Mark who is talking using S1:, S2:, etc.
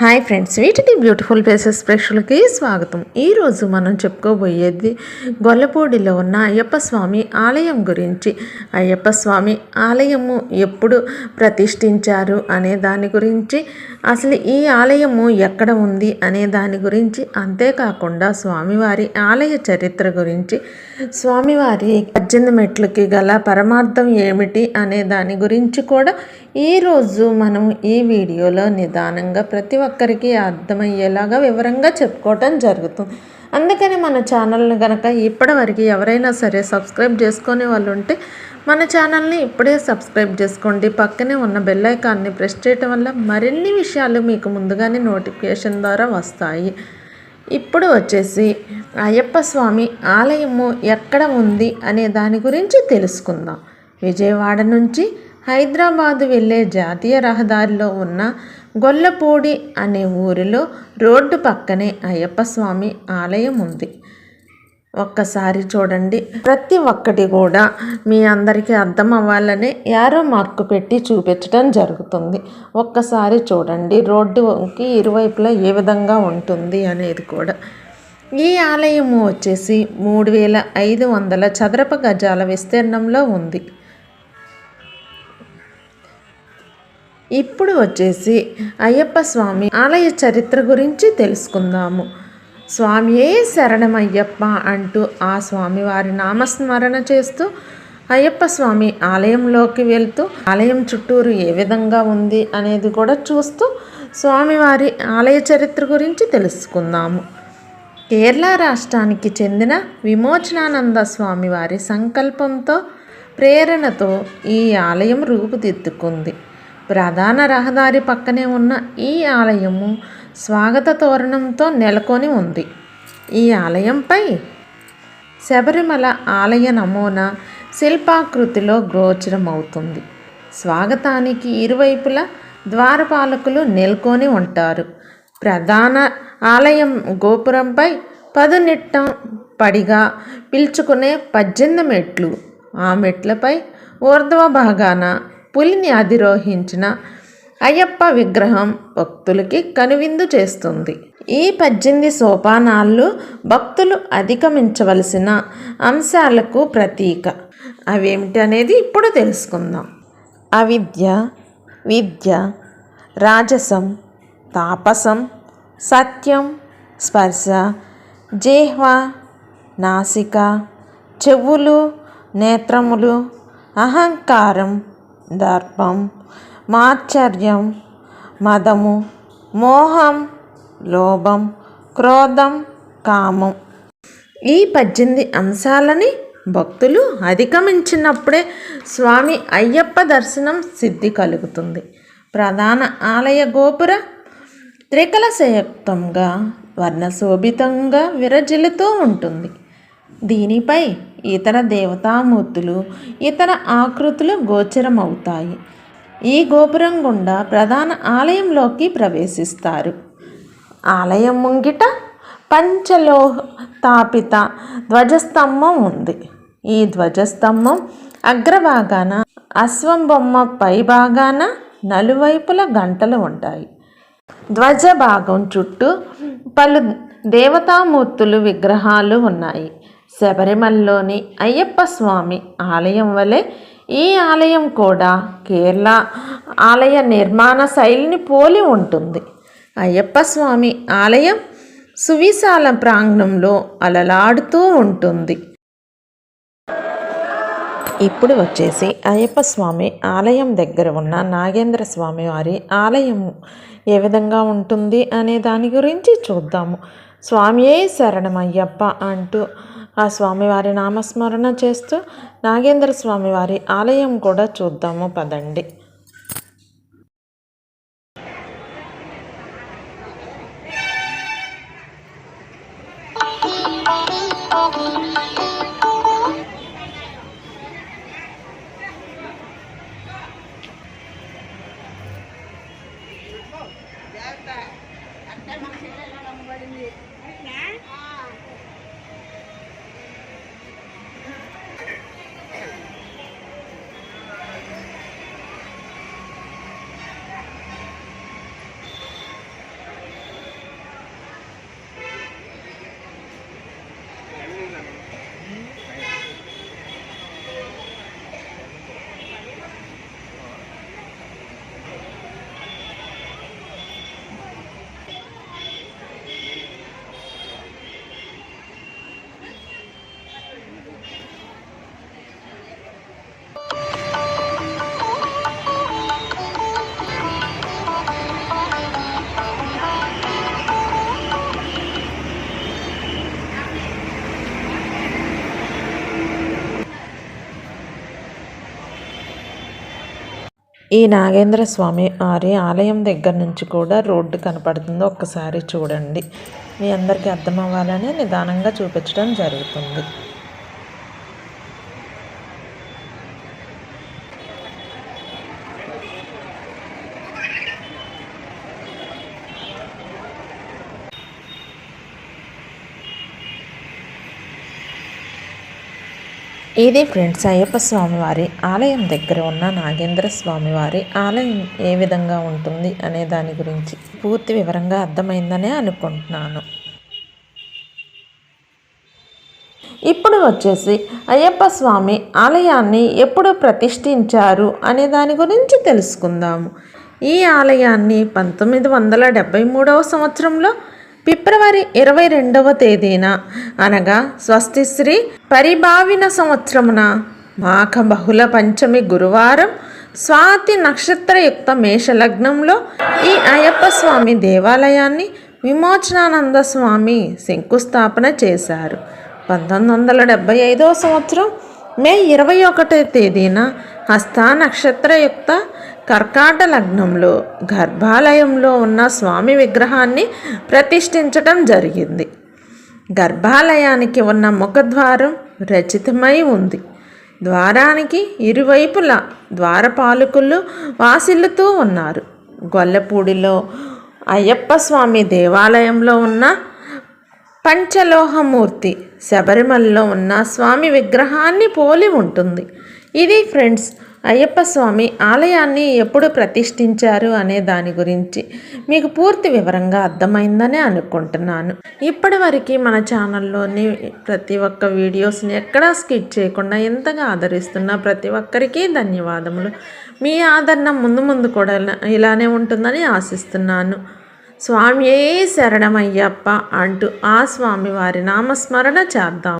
S1: Hi friends వీటిని beautiful places ప్రేక్షకులకి స్వాగతం. ఈరోజు మనం చెప్పుకోబోయేది గొల్లపూడిలో ఉన్న అయ్యప్ప స్వామి ఆలయం గురించి. అయ్యప్ప స్వామి ఆలయము ఎప్పుడు ప్రతిష్ఠించారు అనే దాని గురించి అసలు ఈ ఆలయము ఎక్కడ ఉంది అనే దాని గురించి అంతేకాకుండా స్వామివారి ఆలయ చరిత్ర గురించి. స్వామివారి పద్దెనిమిది మెట్లకి గల పరమార్థం ఏమిటి అనే దాని గురించి కూడా ఈరోజు మనం ఈ వీడియోలో నిదానంగా ప్రతి ఒక్కరికి అర్థమయ్యేలాగా వివరంగా చెప్పుకోవటం జరుగుతుంది. అందుకని మన ఛానల్ని కనుక ఇప్పటివరకు ఎవరైనా సరే సబ్స్క్రైబ్ చేసుకునే వాళ్ళు ఉంటే మన ఛానల్ని ఇప్పుడే సబ్స్క్రైబ్ చేసుకోండి. పక్కనే ఉన్న బెల్ ఐకాన్ని ప్రెస్ చేయటం వల్ల మరిన్ని విషయాలు మీకు ముందుగానే నోటిఫికేషన్ ద్వారా వస్తాయి. ఇప్పుడు వచ్చేసి అయ్యప్ప స్వామి ఆలయము ఎక్కడ ఉంది అనే దాని గురించి తెలుసుకుందాం. విజయవాడ నుంచి హైదరాబాదు వెళ్ళే జాతీయ రహదారిలో ఉన్న గొల్లపూడి అనే ఊరిలో రోడ్డు పక్కనే అయ్యప్ప స్వామి ఆలయం ఉంది. ఒక్కసారి చూడండి. ప్రతి ఒక్కటి కూడా మీ అందరికీ అర్థం అవ్వాలని యారో మార్కు పెట్టి చూపించడం జరుగుతుంది. ఒక్కసారి చూడండి. రోడ్డుకి ఇరువైపులా ఏ విధంగా ఉంటుంది అనేది కూడా. ఈ ఆలయము వచ్చేసి మూడు వేల ఐదు వందల చదరపు గజాల విస్తీర్ణంలో ఉంది. ఇప్పుడు వచ్చేసి అయ్యప్ప స్వామి ఆలయ చరిత్ర గురించి తెలుసుకుందాము. స్వామియే శరణమయ్యప్ప అంటూ ఆ స్వామివారి నామస్మరణ చేస్తూ అయ్యప్ప స్వామి ఆలయంలోకి వెళ్తూ ఆలయం చుట్టూరు ఏ విధంగా ఉంది అనేది కూడా చూస్తూ స్వామివారి ఆలయ చరిత్ర గురించి తెలుసుకుందాము. కేరళ రాష్ట్రానికి చెందిన విమోచనానంద స్వామివారి సంకల్పంతో ప్రేరణతో ఈ ఆలయం రూపుదిద్దుకుంది. ప్రధాన రహదారి పక్కనే ఉన్న ఈ ఆలయము స్వాగత తోరణంతో నెలకొని ఉంది. ఈ ఆలయంపై శబరిమల ఆలయ నమూనా శిల్పాకృతిలో గోచరమవుతుంది. స్వాగతానికి ఇరువైపులా ద్వారపాలకులు నెలకొని ఉంటారు. ప్రధాన ఆలయం గోపురంపై పదునిట్టం పడిగా పిలుచుకునే పద్దెనిమిది మెట్లు. ఆ మెట్లపై ఊర్ధ్వ భాగాన పులిని అధిరోహించిన అయ్యప్ప విగ్రహం భక్తులకి కనువిందు చేస్తుంది. ఈ పద్దెనిమిది సోపానాలు భక్తులు అధిగమించవలసిన అంశాలకు ప్రతీక. అవేమిటనేది ఇప్పుడు తెలుసుకుందాం. అవిద్య విద్య రాజసం తాపసం సత్యం స్పర్శ జేహ్వ నాసిక చెవులు నేత్రములు అహంకారం దర్పం మాత్సర్యం మదము మోహం లోభం క్రోధం కామం. ఈ పద్దెనిమిది అంశాలని భక్తులు అధిగమించినప్పుడే స్వామి అయ్యప్ప దర్శనం సిద్ధి కలుగుతుంది. ప్రధాన ఆలయ గోపుర త్రికలశయుక్తంగా వర్ణశోభితంగా విరజిల్లుతూ ఉంటుంది. దీనిపై ఇతర దేవతామూర్తులు ఇతర ఆకృతులు గోచరమవుతాయి. ఈ గోపురం గుండా ప్రధాన ఆలయంలోకి ప్రవేశిస్తారు. ఆలయం ముంగిట పంచలోహ తాపిత ధ్వజస్తంభం ఉంది. ఈ ధ్వజస్తంభం అగ్రభాగాన అశ్వం బొమ్మ పై భాగాన నలువైపుల గంటలు ఉంటాయి. ధ్వజ భాగం చుట్టూ పలు దేవతామూర్తులు విగ్రహాలు ఉన్నాయి. శబరిమలలోని అయ్యప్ప స్వామి ఆలయం వలె ఈ ఆలయం కూడా కేరళ ఆలయ నిర్మాణ శైలిని పోలి ఉంటుంది. అయ్యప్ప స్వామి ఆలయం సువిశాల ప్రాంగణంలో అలలాడుతూ ఉంటుంది. ఇప్పుడు వచ్చేసి అయ్యప్ప స్వామి ఆలయం దగ్గర ఉన్న నాగేంద్ర స్వామి వారి ఆలయం ఏ విధంగా ఉంటుంది అనే దాని గురించి చూద్దాము. స్వామియే శరణమయ్యప్ప అంటూ ఆ స్వామివారి నామస్మరణ చేస్తూ నాగేంద్ర స్వామి వారి ఆలయం కూడా చూద్దాము పదండి. ఈ నాగేంద్ర స్వామి వారి ఆలయం దగ్గర నుంచి కూడా రోడ్డు కనపడుతుంది. ఒక్కసారి చూడండి. మీ అందరికీ అర్థం అవ్వాలని నిదానంగా చూపించడం జరుగుతుంది. ఇది ఫ్రెండ్స్ అయ్యప్ప స్వామివారి ఆలయం దగ్గర ఉన్న నాగేంద్ర స్వామివారి ఆలయం ఏ విధంగా ఉంటుంది అనే దాని గురించి పూర్తి వివరంగా అర్థమైందనే అనుకుంటున్నాను. ఇప్పుడు వచ్చేసి అయ్యప్ప స్వామి ఆలయాన్ని ఎప్పుడు ప్రతిష్ఠించారు అనే దాని గురించి తెలుసుకుందాము. ఈ ఆలయాన్ని పంతొమ్మిది వందల డెబ్భై మూడవ సంవత్సరంలో ఫిబ్రవరి ఇరవై రెండవ తేదీన అనగా స్వస్తిశ్రీ పరిభావిన సంవత్సరమున మాఘ బహుళ పంచమి గురువారం స్వాతి నక్షత్రయుక్త మేషలగ్నంలో ఈ అయ్యప్ప స్వామి దేవాలయాన్ని విమోచనానంద స్వామి శంకుస్థాపన చేశారు. పంతొమ్మిది వందల డెబ్భై ఐదవ సంవత్సరం మే ఇరవై ఒకటో తేదీన హస్త నక్షత్రయుక్త కర్కాట లగ్నంలో గర్భాలయంలో ఉన్న స్వామి విగ్రహాన్ని ప్రతిష్ఠించటం జరిగింది. గర్భాలయానికి ఉన్న ముఖద్వారం రచితమై ఉంది. ద్వారానికి ఇరువైపులా ద్వారపాలకులు వాసిల్లుతూ ఉన్నారు. గొల్లపూడిలో అయ్యప్ప స్వామి దేవాలయంలో ఉన్న పంచలోహమూర్తి శబరిమలలో ఉన్న స్వామి విగ్రహాన్ని పోలి ఉంటుంది. ఇది ఫ్రెండ్స్ అయ్యప్ప స్వామి ఆలయాన్ని ఎప్పుడు ప్రతిష్ఠించారు అనే దాని గురించి మీకు పూర్తి వివరంగా అర్థమైందని అనుకుంటున్నాను. ఇప్పటి వరకు మన ఛానల్లోని ప్రతి ఒక్క వీడియోస్ని ఎక్కడా స్కిప్ చేయకుండా ఎంతగా ఆదరిస్తున్న ప్రతి ఒక్కరికి ధన్యవాదములు. మీ ఆదరణ ముందు ముందు కూడా ఇలానే ఉంటుందని ఆశిస్తున్నాను. స్వామియే శరణమయ్యప్ప అంటూ ఆ స్వామి వారి నామస్మరణ చేద్దాం.